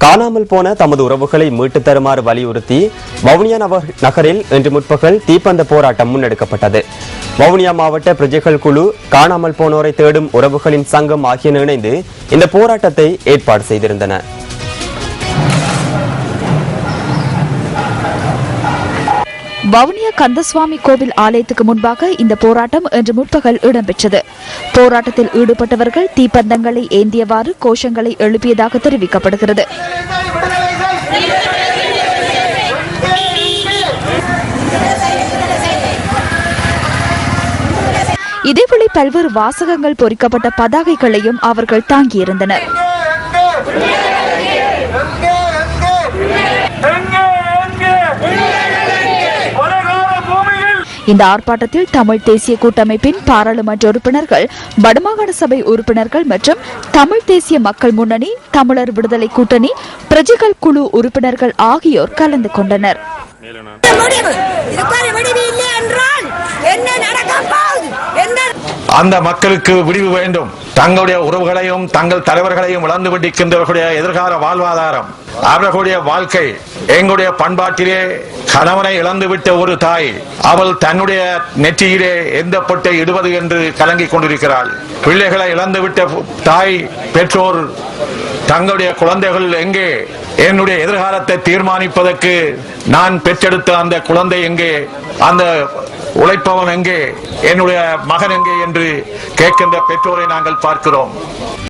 காணாமல் போன தமது உறவுகளை மீட்டுத் தருமாறு வலியுறுத்தி வவுனியா நவ- நகரில் இன்று முற்பகல் தீப்பந்த போராட்டம் முன்னெடுக்கப்பட்டது. வவுனியா மாவட்ட பிரஜைகள் குழு காணாமல் போனோரை தேடும் உறவுகளின் சங்கம் ஆகியன இணைந்து இந்த போராட்டத்தை ஏற்பாடு செய்திருந்தன. வவுனியா கந்தசுவாமி கோவில் ஆலயத்துக்கு முன்பாக இந்த போராட்டம் இன்று முற்பகல் இடம்பெற்றது. போராட்டத்தில் ஈடுபட்டவர்கள் தீப்பந்தங்களை ஏந்தியவாறு கோஷங்களை எழுப்பியதாக தெரிவிக்கப்படுகிறது. இதேபோல பல்வேறு வாசகங்கள் பொறிக்கப்பட்ட பதாகைகளையும் அவர்கள் தாங்கியிருந்தனர். இந்த ஆர்ப்பாட்டத்தில் தமிழ் தேசிய கூட்டமைப்பின் பாராளுமன்ற உறுப்பினர்கள் வடமாகாண சபை உறுப்பினர்கள் மற்றும் தமிழ் தேசிய மக்கள் முன்னணி தமிழர் விடுதலை கூட்டணி பிரஜைகள் குழு உறுப்பினர்கள் ஆகியோர் கலந்து கொண்டனர். என்ன நடக்க அந்த மக்களுக்கு விடிவு வேண்டும். தங்களுடைய உறவுகளையும் தங்கள் தலைவர்களையும் இழந்து கொண்டிருக்கின்றவர்களுடைய எதிர்கால வாழ்வாதாரம் அவர்களுடைய வாழ்க்கை எங்களுடைய பண்பாட்டிலே கணவனை இழந்துவிட்ட ஒரு தாய் அவள் தன்னுடைய நெற்றியிலே எந்த பொட்டை இடுவது என்று கலங்கிக் கொண்டிருக்கிறாள். பிள்ளைகளை இழந்துவிட்ட தாய் பெற்றோர் தங்களுடைய குழந்தைகள் எங்கே? என்னுடைய எதிர்காலத்தை தீர்மானிப்பதற்கு நான் பெற்றெடுத்த அந்த குழந்தை எங்கே அந்த உழைப்பவன் எங்கே என்னுடைய மகன் எங்கே என்று கேட்கின்ற பெற்றோரை நாங்கள் பார்க்கிறோம்.